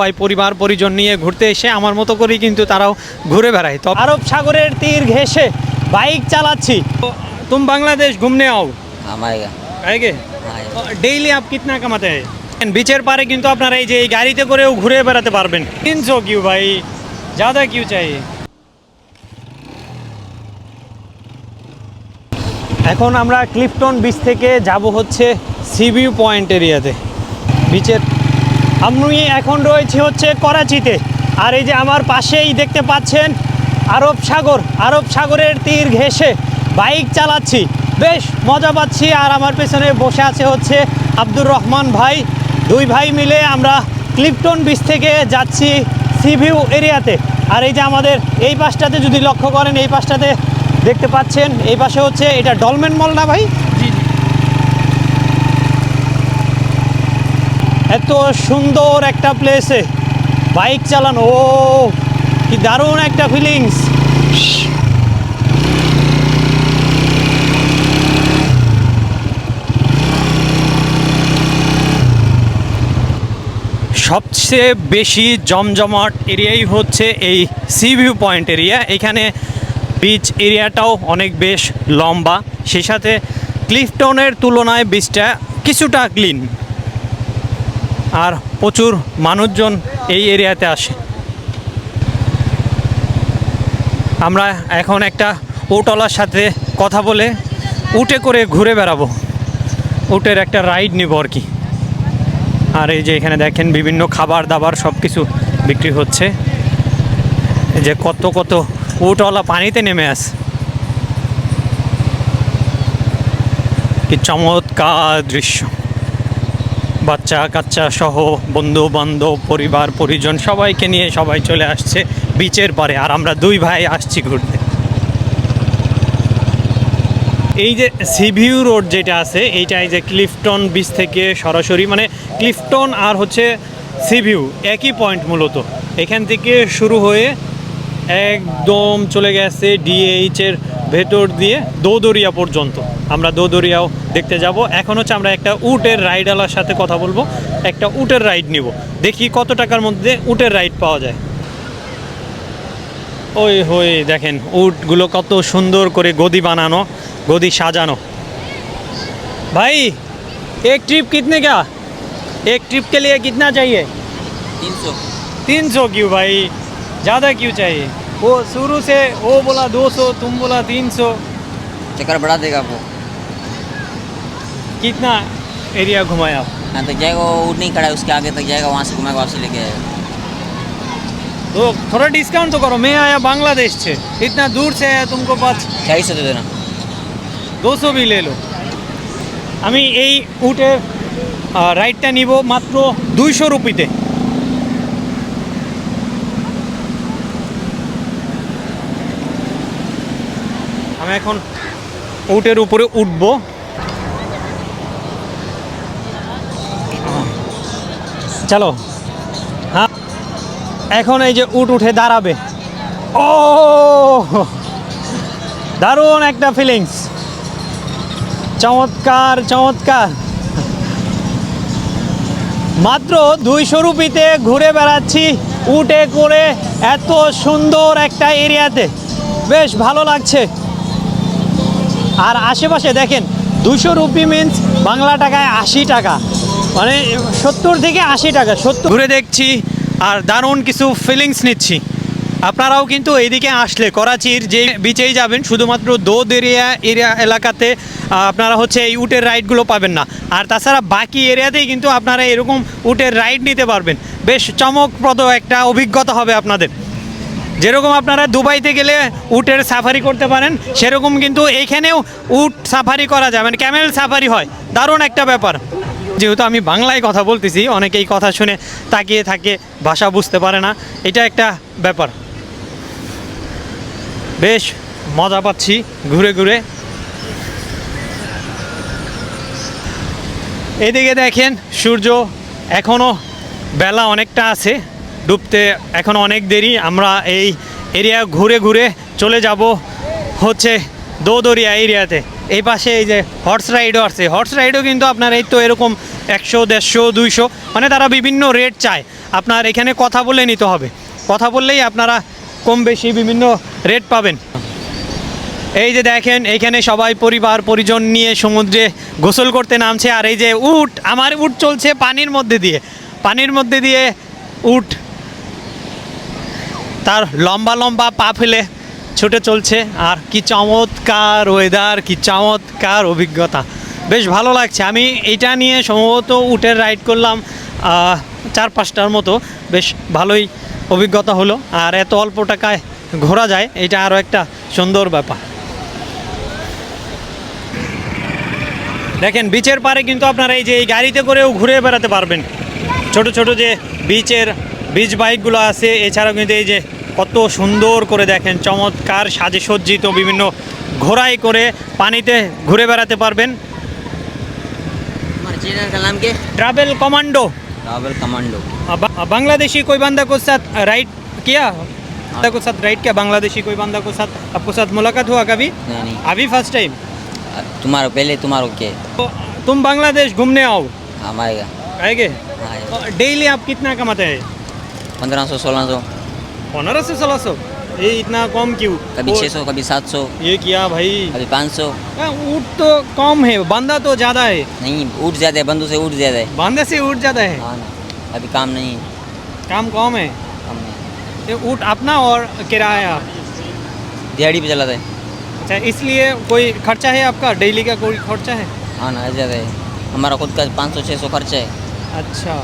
সবাই পরিবার পরিজন নিয়ে ঘুরতে এসে আমার মতো করেই কিন্তু তারাও ঘুরে বেড়ায় তো আরব সাগরের তীর ঘেঁষে বাইক চালাচ্ছি তুম বাংলাদেশ ঘুমনে আও हम आएगा আগে आएगा ডেইলি আপ কিতনা কামাতে হয় বিচের পারে কিন্তু আপনারা এই যে এই গাড়িতে করেও ঘুরে বেড়াতে পারবেন তিনশো কিউ ভাই ज़्यादा কিউ চাই এখন আমরা ক্লিফটন বিচ থেকে যাব হচ্ছে সিবিউ পয়েন্ট এরিয়াতে বিচের আমি এখন রয়েছি হচ্ছে করাচিতে। আর এই যে আমার পাশেই দেখতে পাচ্ছেন আরব সাগর। আরব সাগরের তীর ঘেঁষে বাইক চালাচ্ছি। বেশ মজা পাচ্ছি। আর আমার পেছনে বসে আছে হচ্ছে আব্দুর রহমান ভাই। দুই ভাই মিলে আমরা ক্লিফটন বিচ থেকে যাচ্ছি সিভিউ এরিয়াতে। আর এই যে আমাদের এই পাশটাতে যদি লক্ষ্য করেন, এই পাশটাতে দেখতে পাচ্ছেন, এই পাশে হচ্ছে এটা ডলমেন মল না ভাই? এত সুন্দর একটা প্লেসে বাইক চালানো। ও, কি দারুণ একটা ফিলিংস সবচেয়ে বেশি জমজমাট এরিয়াই হচ্ছে এই সি ভিউ পয়েন্ট এরিয়া এখানে বিচ এরিয়াটাও অনেক বেশ লম্বা। সেই সাথে ক্লিফটনের তুলনায় বিচটা কিছুটা ক্লিন আর প্রচুর মানুষজন এই এরিয়াতে আসে। আমরা এখন একটা উটওয়ালার সাথে কথা বলে উটে করে ঘুরে বেড়াবো। উটের একটা রাইড নিব আর কি। আর এই যে এখানে দেখেন বিভিন্ন খাবার দাবার সব কিছু বিক্রি হচ্ছে। এই যে কত কত উটওয়ালা পানিতে নেমে আস কি চমৎকার দৃশ্য। বাচ্চা, কাচ্চা সহ বন্ধু, বান্ধব, পরিবার, পরিজন সবাইকে নিয়ে সবাই চলে আসছে বিচের পারে। আর আমরা দুই ভাই আসছি ঘুরতে। এই যে সিভিউ রোড যেটা আছে এইটা এই যে ক্লিফটন বিচ থেকে সরাসরি মানে ক্লিফটন আর হচ্ছে সিভিউ একই পয়েন্ট মূলত। এখান থেকে শুরু হয়ে একদম চলে গেছে ডিএইচ এর ভেতর দিয়ে দৌদরিয়া পর্যন্ত আমরা দৌদরিয়াও দেখতে যাব এখন হচ্ছে আমরা একটা উটের রাইডওয়ালার সাথে কথা বলবো একটা উটের রাইড নিব দেখি কত টাকার মধ্যে উটের রাইড পাওয়া যায় ওই হই দেখেন উটগুলো কত সুন্দর করে গদি বানানো गदी साजानो भाई एक ट्रिप कितने का एक ट्रिप के लिए कितना चाहिए तीन सौ तीन सौ क्यों भाई ज़्यादा क्यों चाहिए वो शुरू से वो बोला दो सौ तुम बोला तीन सौ चक्कर बढ़ा देगा वो कितना एरिया घुमाया आप यहाँ तक जाएगा वो उठ नहीं खड़ा है उसके आगे तक जाएगा वहाँ से घुमाएगा वापसी लेके आएगा तो थोड़ा डिस्काउंट तो करो मैं आया बांग्लादेश से इतना दूर से आया तुमको पास चालीस सौ दे देना দুশো বিল এলো আমি এই উটের আহ, রাইডটা নিব মাত্র দুইশো রুপিতে আমি এখন উটের উপরে উঠব। চলো। হ্যাঁ। এখন এই যে উট উঠে দাঁড়াবে। ও! দারুণ একটা ফিলিংস চমৎকার চমৎকার। মাত্র দুইশো রুপিতে ঘুরে বেড়াচ্ছি উটে করে এত সুন্দর একটা এরিয়াতে। বেশ ভালো লাগছে। আর আশেপাশে দেখেন দুশো রুপি মিন্স বাংলা টাকায় আশি টাকা। মানে সত্তর থেকে আশি টাকা, সত্তর ঘুরে দেখছি আর দারুণ কিছু ফিলিংস নিচ্ছি। আপনারাও কিন্তু এইদিকে আসলে করাচির যে বিচেই যাবেন, শুধুমাত্র দোদ এরিয়া এরিয়া এলাকাতে আপনারা হচ্ছে এই উটের রাইডগুলো পাবেন না। আর তাছাড়া বাকি এরিয়াতেই কিন্তু আপনারা এরকম উটের রাইড নিতে পারবেন। বেশ চমকপ্রদ একটা অভিজ্ঞতা হবে আপনাদের। যেরকম আপনারা দুবাইতে গেলে উটের সাফারি করতে পারেন, সেরকম কিন্তু এইখানেও উট সাফারি করা যায়। মানে ক্যামেল সাফারি হয়। দারুণ একটা ব্যাপার। যেহেতু আমি বাংলায় কথা বলতেছি, অনেকেই কথা শুনে তাকিয়ে থাকে, ভাষা বুঝতে পারে না। এটা একটা ব্যাপার। বেশ, মজা পাচ্ছি ঘুরে ঘুরে। এদিকে দেখেন সূর্য এখনও বেলা অনেকটা আছে। ডুবতে এখন অনেক দেরি। আমরা এই এরিয়া ঘুরে ঘুরে চলে যাব হচ্ছে দোদরিয়া এরিয়াতে। এই পাশে এই যে হর্স রাইডও আছে। হর্স রাইডও কিন্তু আপনার এই তো এরকম একশো, দেড়শো, দুইশো মানে তারা বিভিন্ন রেট চায়। আপনার এখানে কথা বলে নিতে হবে। কথা বললেই আপনারা কম বেশি বিভিন্ন রেট পাবেন। এই যে দেখেন এইখানে সবাই পরিবার, পরিজন নিয়ে সমুদ্রে গোসল করতে নামছে। আর এই যে উট, আমার উট চলছে পানির মধ্যে দিয়ে। পানির মধ্যে দিয়ে উট তার লম্বা লম্বা পা ফেলে ছুটে চলছে। আর কি চমৎকার ওয়েদার কি চমৎকার অভিজ্ঞতা। বেশ ভালো লাগছে। আমি এটা নিয়ে সম্ভবত উটের রাইড করলাম চার পাঁচটার মতো। বেশ ভালোই অভিজ্ঞতা হলো। আর এত অল্প টাকায় ঘোরা যায় এটা আরও একটা সুন্দর ব্যাপার। দেখেন বিচের পারে কিন্তু আপনারা এই যে এই গাড়িতে করেও ঘুরে বেড়াতে পারবেন। ছোট ছোট যে বিচের বিচ বাইকগুলো আছে এছাড়াও কিন্তু এই যে কত সুন্দর করে দেখেন চমৎকার সাজে সজ্জিত বিভিন্ন ঘোড়াই করে পানিতে ঘুরে বেড়াতে পারবেন हमारे चैनल का नाम क्या travel commando travel commando Bangladeshi कोई बंदा को साथ राइड किया बंदा को साथ राइड किया बांग्लादेशी कोई बंदा को साथ आपको साथ मुलाकात हुआ कभी नहीं नहीं अभी फर्स्ट टाइम तुम्हारा पहले तुम्हारा क्या तो तुम बांग्लादेश घूमने आओ हमारे का आएंगे हाँ डेली आप कितना कमाते हैं पंद्रह सौ सोलह सौ। पंद्रह से सोलह सौ? ये इतना कम क्यों? कभी छः सौ कभी सात सौ। ये किया भाई? कभी पाँच सौ। ऊँट तो कम है बंदा तो ज़्यादा है। नहीं ऊट ज़्यादा है बंदू से ऊट ज़्यादा है। बंदे से ऊँट ज़्यादा है? हाँ ना अभी काम नहीं है। काम कम है? कम नहीं ये ऊँट अपना और किराया? दिहाड़ी पे चलाता है अच्छा इसलिए कोई खर्चा है आपका? डेली का कोई खर्चा है? हाँ ना ज़्यादा है। हमारा खुद का पाँच सौ छः सौ खर्चा है। अच्छा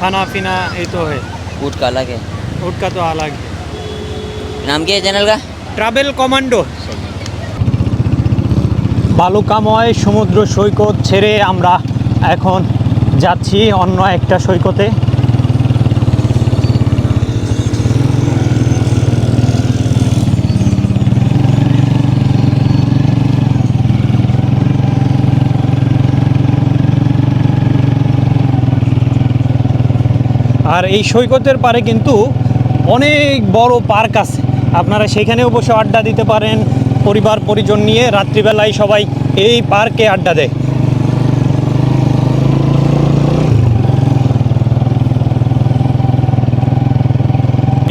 खाना पीना ये तो है। ऊट का अलग है ऊँट का तो अलग है नाम क्या है चैनल का ট্রাভেল কমান্ডো বালুকাময় সমুদ্র সৈকত ছেড়ে আমরা এখন যাচ্ছি অন্য একটা সৈকতে আর এই সৈকতের পারে কিন্তু অনেক বড় পার্ক আছে আপনারা সেখানেও বসে আড্ডা দিতে পারেন, পরিবার, পরিজন নিয়ে রাত্রিবেলায় সবাই এই পার্কে আড্ডা দেয়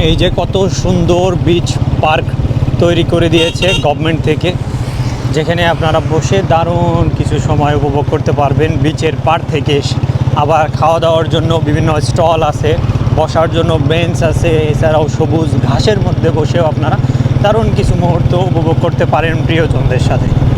এই যে কত সুন্দর বিচ পার্ক তৈরি করে দিয়েছে গভর্নমেন্ট থেকে, যেখানে আপনারা বসে দারুণ কিছু সময় উপভোগ করতে পারবেন বিচের পার থেকে এসে। আবার খাওয়া দাওয়ার জন্য বিভিন্ন স্টল আছে, বসার জন্য বেঞ্চ আছে, এছাড়াও সবুজ ঘাসের মধ্যে বসেও আপনারা দারুণ কিছু মুহূর্ত উপভোগ করতে পারেন প্রিয়জনদের সাথে।